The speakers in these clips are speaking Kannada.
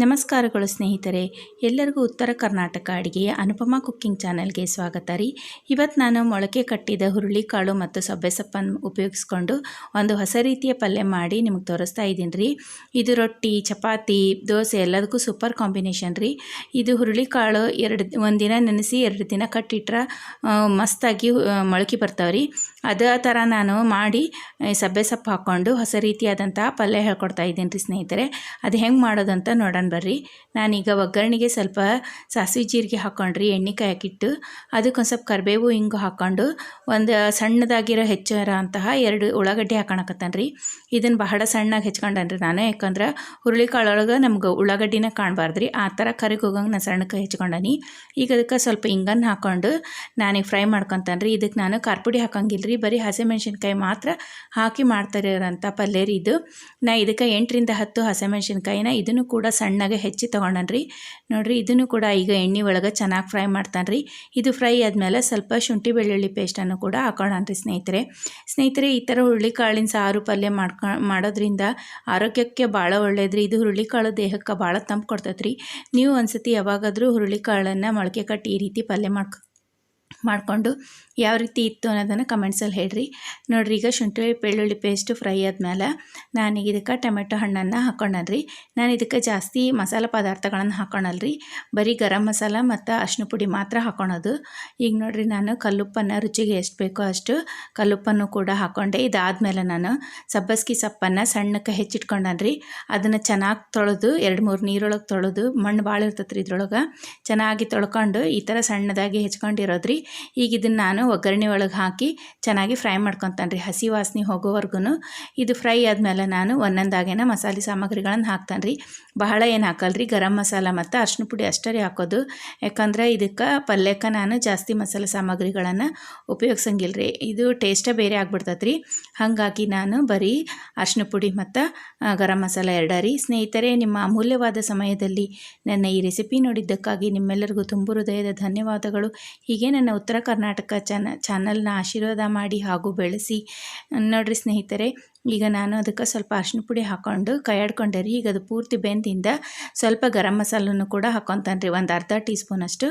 ನಮಸ್ಕಾರಗಳು ಸ್ನೇಹಿತರೆ. ಎಲ್ಲರಿಗೂ ಉತ್ತರ ಕರ್ನಾಟಕ ಅಡುಗೆಯ ಅನುಪಮ ಕುಕ್ಕಿಂಗ್ ಚಾನಲ್ಗೆ ಸ್ವಾಗತ ರೀ. ಇವತ್ತು ನಾನು ಮೊಳಕೆ ಕಟ್ಟಿದ ಹುರುಳಿಕಾಳು ಮತ್ತು ಸಬ್ಬೆ ಸೊಪ್ಪನ್ನು ಉಪಯೋಗಿಸ್ಕೊಂಡು ಒಂದು ಹೊಸ ರೀತಿಯ ಪಲ್ಯ ಮಾಡಿ ನಿಮಗೆ ತೋರಿಸ್ತಾ ಇದ್ದೀನಿ ರೀ. ಇದು ರೊಟ್ಟಿ, ಚಪಾತಿ, ದೋಸೆ ಎಲ್ಲದಕ್ಕೂ ಸೂಪರ್ ಕಾಂಬಿನೇಷನ್ ರೀ. ಇದು ಹುರುಳಿಕಾಳು ಎರಡು ಒಂದಿನ ದಿನ ನೆನೆಸಿ ಎರಡು ದಿನ ಕಟ್ಟಿಟ್ರೆ ಮಸ್ತಾಗಿ ಮೊಳಕೆ ಬರ್ತಾವೆ ರೀ. ಅದೇ ಥರ ನಾನು ಮಾಡಿ ಸಬ್ಬೆ ಸೊಪ್ಪು ಹಾಕ್ಕೊಂಡು ಹೊಸ ರೀತಿಯಾದಂಥ ಪಲ್ಯ ಹೇಳ್ಕೊಡ್ತಾ ಇದ್ದೀನಿ ರೀ ಸ್ನೇಹಿತರೆ. ಅದು ಹೆಂಗೆ ಮಾಡೋದಂತ ಅಂತ ನೋಡೋಣ ಬರ್ರಿ. ನಾನೀಗ ಒಗ್ಗರಣೆಗೆ ಸ್ವಲ್ಪ ಸಾಸಿವೆ ಜೀರಿಗೆ ಹಾಕ್ಕೊಂಡ್ರಿ ಎಣ್ಣೆ ಕಾಯಕ್ಕಿಟ್ಟು. ಅದಕ್ಕೊಂದು ಸ್ವಲ್ಪ ಕರಿಬೇವು ಹಿಂಗೆ ಹಾಕ್ಕೊಂಡು ಒಂದು ಸಣ್ಣದಾಗಿರೋ ಹೆಚ್ಚರ ಅಂತಹ ಎರಡು ಉಳ್ಳಾಗಡ್ಡಿ ಹಾಕೋಣಕತ್ತಾನ್ರಿ. ಇದನ್ನು ಬಹಳ ಸಣ್ಣಗೆ ಹೆಚ್ಕೊಂಡನ್ರಿ ನಾನು, ಯಾಕಂದ್ರೆ ಹುರುಳಿಕಾಳೊಳಗೆ ನಮ್ಗೆ ಉಳ್ಳಾಗಡ್ಡಿನ ಕಾಣಬಾರ್ದ್ರಿ. ಆ ಥರ ಕರಿಗೆ ಹೋಗಂಗೆ ನಾನು ಸಣ್ಣಕ್ಕೆ ಹೆಚ್ಕೊಂಡನಿ. ಈಗ ಅದಕ್ಕೆ ಸ್ವಲ್ಪ ಹಿಂಗನ್ನು ಹಾಕ್ಕೊಂಡು ನಾನೀಗ ಫ್ರೈ ಮಾಡ್ಕೊತಾನೆ ರೀ ಇದಕ್ಕೆ ನಾನು ಖಾರಪುಡಿ ಹಾಕಂಗಿಲ್ಲ ರೀ ಬರೀ ಹಸಿಮೆಣ್ಸಿನ್ಕಾಯಿ ಮಾತ್ರ ಹಾಕಿ ಮಾಡ್ತಾರಿರೋಂಥ ಪಲ್ಯ ರೀ ಇದು. ನಾ ಇದಕ್ಕೆ ಎಂಟರಿಂದ ಹತ್ತು ಹಸಿಮೆಣ್ಸಿನ್ಕಾಯಿನ ಇದನ್ನು ಕೂಡ ಸಣ್ಣಗೆ ಹೆಚ್ಚಿ ತೊಗೊಂಡನ್ರಿ. ನೋಡಿರಿ, ಇದನ್ನು ಕೂಡ ಈಗ ಎಣ್ಣೆ ಒಳಗೆ ಚೆನ್ನಾಗಿ ಫ್ರೈ ಮಾಡ್ತಾನೆ ರೀ ಇದು ಫ್ರೈ ಆದಮೇಲೆ ಸ್ವಲ್ಪ ಶುಂಠಿ ಬೆಳ್ಳುಳ್ಳಿ ಪೇಸ್ಟನ್ನು ಕೂಡ ಹಾಕೊಳ್ಳೋಣ್ರಿ ಸ್ನೇಹಿತರೆ. ಸ್ನೇಹಿತರೆ, ಈ ಥರ ಹುರುಳಿಕಾಳಿನ ಸಾರು ಪಲ್ಯ ಮಾಡ್ಕೊ, ಮಾಡೋದ್ರಿಂದ ಆರೋಗ್ಯಕ್ಕೆ ಭಾಳ ಒಳ್ಳೇದ್ರಿ. ಇದು ಹುರುಳಿಕಾಳು ದೇಹಕ್ಕೆ ಭಾಳ ತಂಪು ಕೊಡ್ತೈತೆ ರೀ ನೀವು ಒಂದ್ಸತಿ ಯಾವಾಗಾದರೂ ಹುರುಳಿಕಾಳನ್ನು ಮೊಳಕೆ ಕಟ್ಟಿ ಈ ರೀತಿ ಪಲ್ಯ ಮಾಡ್ಕೊ, ಮಾಡಿಕೊಂಡು ಯಾವ ರೀತಿ ಇತ್ತು ಅನ್ನೋದನ್ನು ಕಮೆಂಟ್ಸಲ್ಲಿ ಹೇಳ್ರಿ. ನೋಡ್ರಿ, ಈಗ ಶುಂಠಿ, ಬೆಳ್ಳುಳ್ಳಿ ಪೇಸ್ಟು ಫ್ರೈ ಆದಮೇಲೆ ನಾನೀಗ ಇದಕ್ಕೆ ಟೊಮೆಟೊ ಹಣ್ಣನ್ನು ಹಾಕೊಂಡಲ್ರಿ ನಾನು ಇದಕ್ಕೆ ಜಾಸ್ತಿ ಮಸಾಲೆ ಪದಾರ್ಥಗಳನ್ನು ಹಾಕೊಳಲ್ರಿ ಬರೀ ಗರಂ ಮಸಾಲ ಮತ್ತು ಅರ್ಶಿನ ಪುಡಿ ಮಾತ್ರ ಹಾಕೊಳೋದು. ಈಗ ನೋಡ್ರಿ, ನಾನು ಕಲ್ಲುಪ್ಪನ್ನು ರುಚಿಗೆ ಎಷ್ಟು ಬೇಕೋ ಅಷ್ಟು ಕಲ್ಲುಪ್ಪನ್ನು ಕೂಡ ಹಾಕ್ಕೊಂಡೆ ಇದಾದಮೇಲೆ ನಾನು ಸಬ್ಬಸ್ಗಿ ಸೊಪ್ಪನ್ನು ಸಣ್ಣಕ್ಕೆ ಹೆಚ್ಚಿಟ್ಕೊಂಡನ್ರಿ. ಅದನ್ನು ಚೆನ್ನಾಗಿ ತೊಳೆದು, ಎರಡು ಮೂರು ನೀರೊಳಗೆ ತೊಳೆದು, ಮಣ್ಣು ಭಾಳ ಇರ್ತೈತೆ ರೀ ಇದ್ರೊಳಗೆ, ಚೆನ್ನಾಗಿ ತೊಳ್ಕೊಂಡು ಈ ಥರ ಸಣ್ಣದಾಗಿ ಹೆಚ್ಕೊಂಡಿರೋದ್ರಿ. ಈಗ ಇದನ್ನು ನಾನು ಒಗ್ಗರಣೆ ಒಳಗೆ ಹಾಕಿ ಚೆನ್ನಾಗಿ ಫ್ರೈ ಮಾಡ್ಕೊತಾನೆ ರೀ. ಹಸಿ ವಾಸನೆ ಹೋಗೋವರೆಗೂ ಇದು ಫ್ರೈ ಆದಮೇಲೆ ನಾನು ಒಂದೊಂದಾಗೇನ ಮಸಾಲೆ ಸಾಮಗ್ರಿಗಳನ್ನು ಹಾಕ್ತಾನೆ ರೀ. ಬಹಳ ಏನು ಹಾಕಲ್ರಿ? ಗರಂ ಮಸಾಲ ಮತ್ತು ಅರ್ಶಿನ ಪುಡಿ ಅಷ್ಟೇ ರೀ ಹಾಕೋದು. ಯಾಕಂದ್ರೆ ಇದಕ್ಕೆ ಪಲ್ಯಕ್ಕೆ ನಾನು ಜಾಸ್ತಿ ಮಸಾಲೆ ಸಾಮಗ್ರಿಗಳನ್ನು ಉಪಯೋಗಿಸಂಗಿಲ್ಲ ರೀ ಇದು ಟೇಸ್ಟೇ ಬೇರೆ ಆಗ್ಬಿಡ್ತೈತೆ ರೀ ಹಾಗಾಗಿ ನಾನು ಬರೀ ಅರ್ಶಿನ ಪುಡಿ ಮತ್ತು ಗರಂ ಮಸಾಲ ಎರಡ ರೀ. ಸ್ನೇಹಿತರೆ, ನಿಮ್ಮ ಅಮೂಲ್ಯವಾದ ಸಮಯದಲ್ಲಿ ನನ್ನ ಈ ರೆಸಿಪಿ ನೋಡಿದ್ದಕ್ಕಾಗಿ ನಿಮ್ಮೆಲ್ಲರಿಗೂ ತುಂಬು ಹೃದಯದ ಧನ್ಯವಾದಗಳು. ಹೀಗೆ ನನ್ನ ಉತ್ತರ ಕರ್ನಾಟಕ ಚಾನ ಚಾನಲ್ನ ಆಶೀರ್ವಾದ ಮಾಡಿ ಹಾಗೂ ಬೆಳೆಸಿ. ನೋಡ್ರಿ ಸ್ನೇಹಿತರೆ ಈಗ ನಾನು ಅದಕ್ಕೆ ಸ್ವಲ್ಪ ಅರ್ಶಿನ ಪುಡಿ ಹಾಕ್ಕೊಂಡು ಕೈಯಾಡ್ಕೊಂಡೆ ರೀ. ಈಗ ಅದು ಪೂರ್ತಿ ಬೆಂದಿಂದ ಸ್ವಲ್ಪ ಗರಂ ಮಸಾಲನ್ನು ಕೂಡ ಹಾಕ್ಕೊತಾನೆ ರೀ, ಒಂದು ಅರ್ಧ ಟೀ ಸ್ಪೂನಷ್ಟು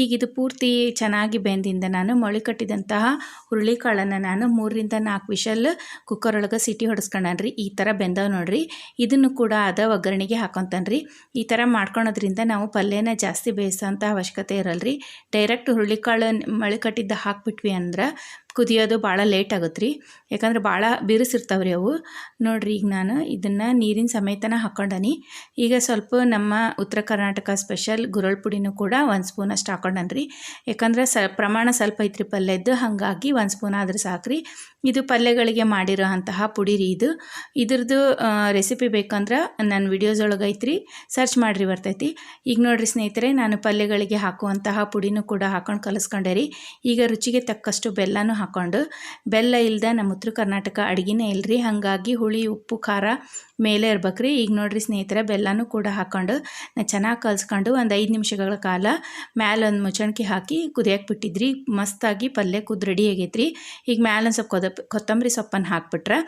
ಈಗ ಇದು ಪೂರ್ತಿ ಚೆನ್ನಾಗಿ ಬೆಂದಿಂದ ನಾನು ಮೊಳಿ ಕಟ್ಟಿದಂತಹ ಹುರುಳಿಕಾಳನ್ನು ನಾನು ಮೂರರಿಂದ ನಾಲ್ಕು ವಿಷಲ್ ಕುಕ್ಕರ್ ಒಳಗೆ ಸಿಟಿ ಹೊಡೆಸ್ಕೊಂಡಾನ ರೀ. ಈ ಥರ ಬೆಂದವು ನೋಡ್ರಿ. ಇದನ್ನು ಕೂಡ ಅದ ಒಗ್ಗರಣೆಗೆ ಹಾಕೊತಾನೆ ರೀ. ಈ ಥರ ಮಾಡ್ಕೊಳೋದ್ರಿಂದ ನಾವು ಪಲ್ಯನ ಜಾಸ್ತಿ ಬೇಯಿಸೋಂಥ ಅವಶ್ಯಕತೆ ಇರಲ್ಲ ರೀ. ಡೈರೆಕ್ಟ್ ಹುರುಳಿಕಾಳು ಮಳೆ ಕಟ್ಟಿದ್ದ ಹಾಕ್ಬಿಟ್ವಿ ಅಂದ್ರೆ ಕುದಿಯೋದು ಭಾಳ ಲೇಟ್ ಆಗುತ್ತೆ ರೀ ಯಾಕಂದ್ರೆ ಭಾಳ ಬಿರುಸಿರ್ತಾವೆ ರೀ ಅವು. ನೋಡಿರಿ ಈಗ ನಾನು ಇದನ್ನು ನೀರಿನ ಸಮೇತನ ಹಾಕೊಂಡನಿ. ಈಗ ಸ್ವಲ್ಪ ನಮ್ಮ ಉತ್ತರ ಕರ್ನಾಟಕ ಸ್ಪೆಷಲ್ ಗುರಳ್ ಪುಡಿನೂ ಕೂಡ ಒಂದು ಸ್ಪೂನ್ ಅಷ್ಟು ಹಾಕೊಂಡನ್ರಿ. ಯಾಕಂದ್ರೆ ಸ, ಪ್ರಮಾಣ ಸ್ವಲ್ಪ ಐತ್ರಿ ಪಲ್ಯದ್ದು ಹಾಗಾಗಿ ಒಂದು ಸ್ಪೂನ್ ಆದ್ರೆ ರೀ ಇದು ಪಲ್ಯಗಳಿಗೆ ಮಾಡಿರೋ ಅಂತಹ ಪುಡಿ ರೀ ಇದು. ಇದ್ರದ್ದು ರೆಸಿಪಿ ಬೇಕಂದ್ರೆ ನನ್ನ ವಿಡಿಯೋಸ್ ಒಳಗೆ ಐತ್ರಿ. ಸರ್ಚ್ ಮಾಡಿರಿ ಬರ್ತೈತಿ. ಈಗ ನೋಡಿರಿ ಸ್ನೇಹಿತರೆ, ನಾನು ಪಲ್ಯಗಳಿಗೆ ಹಾಕುವಂತಹ ಪುಡಿನೂ ಕೂಡ ಹಾಕೊಂಡು ಕಲಿಸ್ಕೊಂಡೆ ರೀ. ಈಗ ರುಚಿಗೆ ತಕ್ಕಷ್ಟು ಬೆಲ್ಲನೂ ಹಾಕ್ಕೊಂಡು ಬೆಲ್ಲ ಇಲ್ಲದೆ ನಮ್ಮ ಉತ್ತರ ಕರ್ನಾಟಕ ಅಡುಗೆನೇ ಇಲ್ಲರಿ ಹಾಗಾಗಿ ಹುಳಿ, ಉಪ್ಪು, ಖಾರ ಮೇಲೆ ಇರ್ಬೇಕ್ರಿ. ಈಗ ನೋಡಿರಿ ಸ್ನೇಹಿತರೆ, ಬೆಲ್ಲನೂ ಕೂಡ ಹಾಕ್ಕೊಂಡು ನಾ ಚೆನ್ನಾಗಿ ಕಲಿಸ್ಕೊಂಡು ಒಂದು ಐದು ನಿಮಿಷಗಳ ಕಾಲ ಮ್ಯಾಲ ಒಂದು ಮುಚ್ಚಣಿಕೆ ಹಾಕಿ ಕುದಿಯಕ್ಕೆ ಬಿಟ್ಟಿದ್ರಿ. ಮಸ್ತಾಗಿ ಪಲ್ಯ ಕುದ್ದು ರೆಡಿ ಆಗೈತ್ರಿ. ಈಗ ಮ್ಯಾಲೆ ಒಂದು ಸ್ವಲ್ಪ ಕೊದ, ಕೊತ್ತಂಬರಿ ಸೊಪ್ಪನ್ನು ಹಾಕ್ಬಿಟ್ರೆ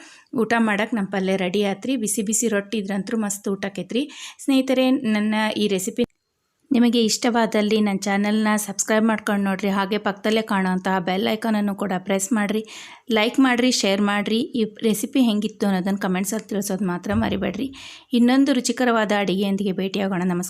ಊಟ ಮಾಡಕ್ಕೆ ನಮ್ಮ ಪಲ್ಯ ರೆಡಿ ಆತ್ರಿ. ಬಿಸಿ ಬಿಸಿ ರೊಟ್ಟಿ ಇದ್ರಂತೂ ಮಸ್ತ್ ಊಟ ಸ್ನೇಹಿತರೆ, ನನ್ನ ಈ ರೆಸಿಪಿ ನಿಮಗೆ ಇಷ್ಟವಾದಲ್ಲಿ ನನ್ನ ಚಾನಲ್ನ ಸಬ್ಸ್ಕ್ರೈಬ್ ಮಾಡ್ಕೊಂಡು ನೋಡಿರಿ, ಹಾಗೆ ಪಕ್ಕದಲ್ಲೇ ಕಾಣೋಂತಹ ಬೆಲ್ ಐಕಾನನ್ನು ಕೂಡ ಪ್ರೆಸ್ ಮಾಡಿರಿ, ಲೈಕ್ ಮಾಡಿರಿ, ಶೇರ್ ಮಾಡಿರಿ. ಈ ರೆಸಿಪಿ ಹೆಂಗಿತ್ತು ಅನ್ನೋದನ್ನು ಕಮೆಂಟ್ಸಲ್ಲಿ ತಿಳಿಸೋದು ಮಾತ್ರ ಮರಿಬೇಡ್ರಿ. ಇನ್ನೊಂದು ರುಚಿಕರವಾದ ಅಡುಗೆಯೊಂದಿಗೆ ಭೇಟಿಯಾಗೋಣ. ನಮಸ್ಕಾರ.